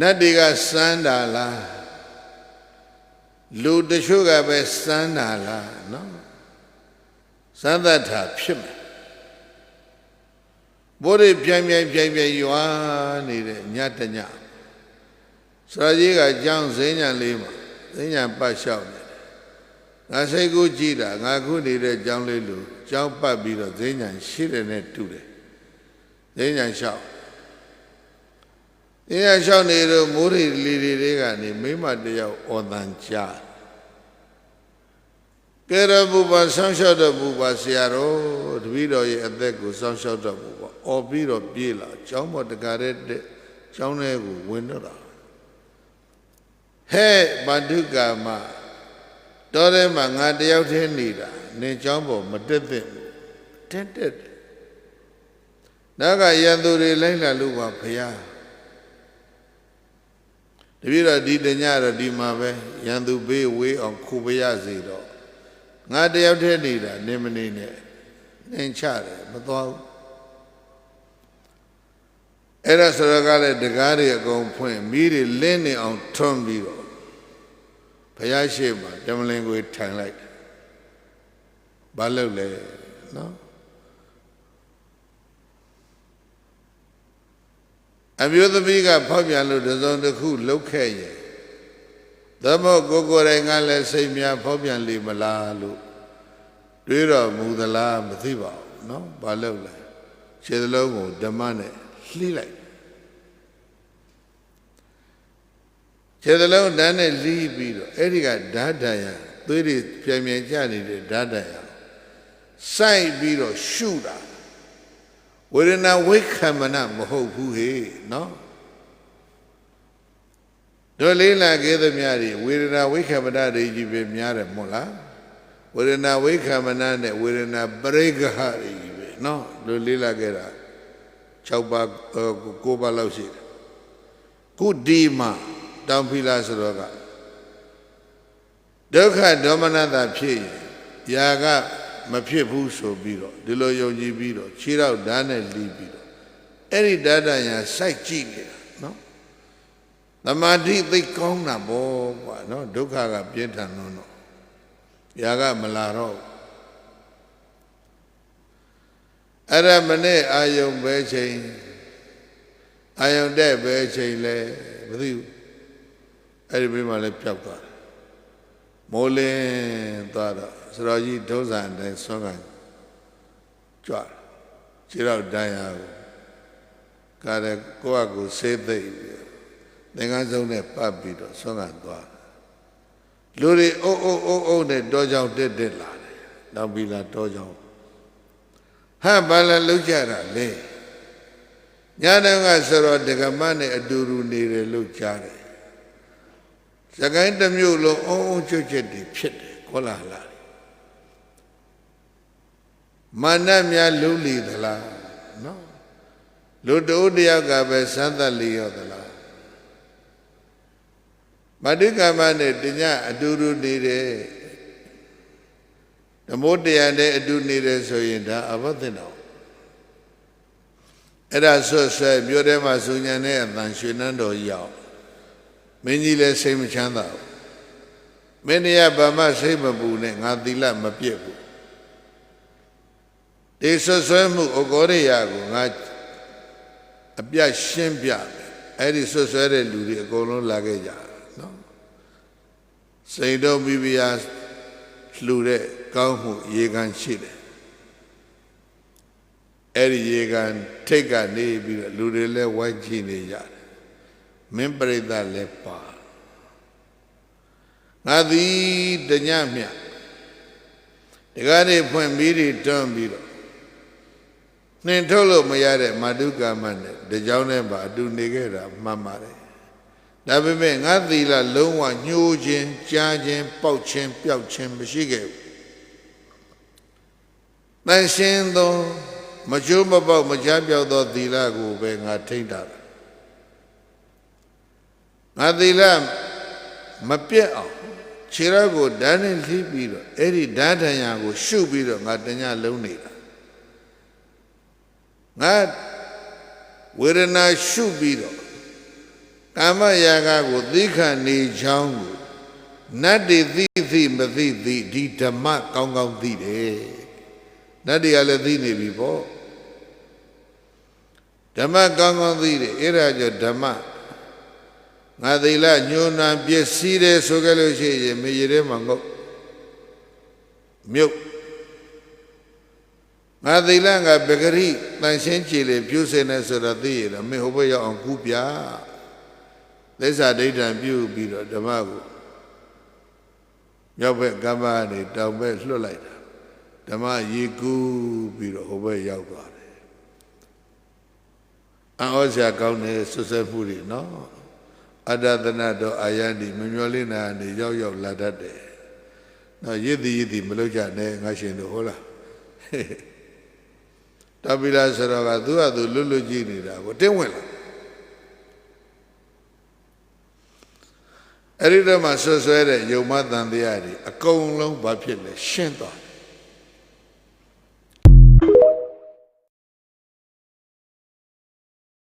နတ်တွေကစမ်းတာလားလူတချို့ကပဲစမ်းတာလားနော်စမ်းသတ်တာဖြစ်မယ်ဘိုးတွေပြိုင်ပြိုင်ပြိုင်ပြိုင်ရွာနေတဲ့ညတညစရာကြီးကကြောင်းစင်းညာလေးမှာစင်းညာပတ်လျှောက်နေတယ်ငါစိတ်ကူးကြည့်တာငါခုနေတဲ့ကြောင်းလေးလူကြောင်းပတ်ပြီးတော့စင်းညာရှိတယ်နဲ့တူတယ်စင်းညာလျှောက် စင်းညာလျှောက်နေတော့မိုးရီလီတွေကနေမိမတယောက်အော်တန်ကြားကဲရဘူပါဆောင်းလျှောက်တော့ဘူပါဆရာတော်တပည့်တော်ရဲ့အသက်ကိုဆောင်းလျှောက်တော့ဘူပါအော်ပြီးတော့ပြေးလာကျောင်းပေါ်တကားတဲ့ကျောင်းထဲကိုဝင်တော့တာဟဲ့ဗန္ဓုကာမတော်ထဲမှာငါတယောက်တည်းနေတာနင်ကျောင်းပေါ်မတက်သင့်ဘူးတက်တက်နောက်ကရန်သူတွေလိုက်လာလို့ပါဖရာ တပည့်တော်ဒီတညတော့ဒီမှာပဲရန်သူဘေးဝေးအောင်ခုပရစေတော့ငါတယောက်တည်းနေတာနေမနေနဲ့နှင်ချတယ်မသွားဘူးအဲ့ဒါဆိုတော့ကလည်းတကားတွေအကုန်ဖွင့်မိတွေလင်းနေအောင်ထွန်းပြီးတော့ဘုရားရှိခိုးတမလင်ကိုထိုင်လိုက်ဘာလုပ်လဲနော် အမျိုးသမီးကဖောက်ပြန်လို့တစုံတစ်ခုလှုပ်ခဲ့ရင်သမုတ်ကိုကိုယ်တိုင်ကလည်းစိတ်များဖောက်ပြန်လိမ့်မလားလို့တွေးတော်မူသလားမသိပါဘူးเนาะဘာလုပ်လဲခြေသလုံးကိုဓမ္မနဲ့လှိလိုက်ခြေသလုံးဓာတ်နဲ့လှီးပြီးတော့အဲ့ဒီကဓာတ်တန်ရသွေးတွေပြန်ပြန်ကျနေတဲ့ဓာတ်တန်ရစိုက်ပြီးတော့ရှုတာ ဝေဒနာဝိခံမနမဟုတ်ဘူးဟေ့နော်တို့လေးလာခဲ့သမျှတွေဝေဒနာဝိခံမနတွေကြီးပဲများတယ်မဟုတ်လားဝေဒနာဝိခံမနနဲ့ဝေဒနာပရိက္ခဟတွေကြီးပဲနော်တို့လေးလာခဲ့တာ6ပါး9ပါးလောက်ရှိတယ်ခုဒီမှာတောင်ဖီလာဆိုတော့ကဒုက္ခဒေါမနတာဖြစ်ရင်ຢာက မဖြစ်ဘူးဆိုပြီးတော့ဒီလိုယုံကြည်ပြီးတော့ခြေတော့ဓာတ်နဲ့လီးပြီးတော့အဲ့ဒီဓာတ်တန်ညာစိုက်ကြည့်နေတာနော်သမာဓိသိကောင်းတာဘောကွာနော်ဒုက္ခကပြင်းထန်လို့တော့ຢာကမလာတော့အဲ့ဒါမနဲ့အာယုံပဲချိန်အာယုံတဲ့ပဲချိန်လဲမသိဘူးအဲ့ဒီပြီးမှလည်းပျောက်သွားတယ် မိုးလင်းသွားတော့စရောကြီးဒုစံတိုင်းဆွမ်းကန်ကြွခြေတော့တန်းရကိုကားတဲ့ကိုယ့်အကူဆေးသိပ်ပြီးသင်္ကန်းဆုံးနဲ့ပတ်ပြီးတော့ဆွမ်းကန်သွားလူတွေအုပ်အုပ်အုပ်အုပ်နဲ့တောကြောင်တက်တက်လာတယ်နောက်ပြီးလာတောကြောင်ဟဲ့ဘာလဲလှုပ်ကြတာလဲညနေကဆိုတော့ဒကမနဲ့အတူတူနေတယ်လို့ကြားတယ် စကိုင်းတစ်မျိုးလုံးအုံအုံချွတ်ချွတ်တွေဖြစ်တယ်ခေါ်လာလာမာနများလုံးလီသလားနော်လူတို့တယောက်ကပဲစမ်းသပ်လီရောသလားမတိကမနဲ့တညအတူတူနေတယ်ဓမ္မတရားနဲ့အတူနေတယ်ဆိုရင်ဒါအဘသင့်တော်အဲ့ဒါဆွတ်ဆွဲမြို့ထဲမှာစုညံတဲ့အတန်ရွှေနန်းတော်ရောက် မင်းကြီးလည်းစိတ်မချမ်းသာဘူးမင်းတရားဘာမှစိတ်မပူနဲ့ငါသီလမပြည့်ဘူးဒီဆွဆွဲမှုဩဂေါရိယာကိုငါအပြတ်ရှင်းပြမယ်အဲ့ဒီဆွဆွဲတဲ့လူတွေအကုန်လုံးလာခဲ့ကြနော်စိတ်တော်မိဖုရားလှူတဲ့ကောင်းမှုရေကန်ရှိတယ်အဲ့ဒီရေကန်ထိတ်ကနေပြီးတော့လူတွေလည်းဝိုင်းကြည့်နေကြတယ် မင်းပရိသတ်လည်းပါငါသည်တညမြတကားတွေဖွင့်ပြီးတွေတွန်းပြီးတော့နှင်ထုတ်လို့မရတဲ့မာတုကာမနဲ့တကြောင်နဲ့ပါအတူနေခဲ့တာမှန်ပါတယ်ဒါပေမဲ့ငါသီလလုံးဝညှိုးခြင်းကြားခြင်းပေါက်ခြင်းပျောက်ခြင်းမရှိခဲ့ဘူးတန်ရှင်းသောမကျိုးမပေါက်မချပြောက်သောသီလကိုပဲငါထိမ့်တာ ငါသီလမပြတ်အောင်ခြေရောကိုဓာတ်နဲ့လှီးပြီးတော့အဲ့ဒီဓာတ်ထံရကို ရှုပြီးတော့ငါတညလုံးနေတာငါဝေဒနာရှုပြီးတော့ကာမရာဂကိုသိခံနေချောင်းကိုနတ်တွေသိသိမသိသိဒီဓမ္မကောင်းကောင်းသိတယ်နတ်တွေကလည်းသိနေပြီပေါ့ဓမ္မကောင်းကောင်းသိတယ်အဲ့ဒါကြောင့်ဓမ္မ ငါသိလားညှိုးနှံပစ္စည်းတယ်ဆိုကြလို့ရှိရင်မေရထဲမှာငုတ်မြုပ်ငါသိလားငါပဂရိတန်ရှင်းကြည်လေပြုစင်နေဆိုတော့သိရတော့မင်းဟိုဘက်ရောက်အောင်ကူးပြသစ္စာဒိဋ္ဌံပြုပြီးတော့ဓမ္မကိုမြောက်ဘက်ကမ္ဘာနေတောင်ဘက်လွှတ်လိုက်တာဓမ္မရေကူးပြီးတော့ဟိုဘက်ရောက်သွားတယ်အံ့ဩစရာကောင်းတဲ့ဆွဆွဲမှုတွေနော် အတ္တသနတော့အာယန္တိမမျောလေးနာနေရောက်ရောက်လာတတ်တယ်နော်ရည်တည်ရည်တည်မလုပ်ကြနဲ့ငါရှင်တို့ဟုတ်လားတပိလာဆိုတော့ကသူကသူလွတ်လွတ်ကြည့်နေတာကိုတင်းဝင်လာအဲ့ဒီတော့မှဆွဆွဲတဲ့ယုံမတန်တရားတွေအကုန်လုံးဘာဖြစ်လဲရှင်းသွားတယ်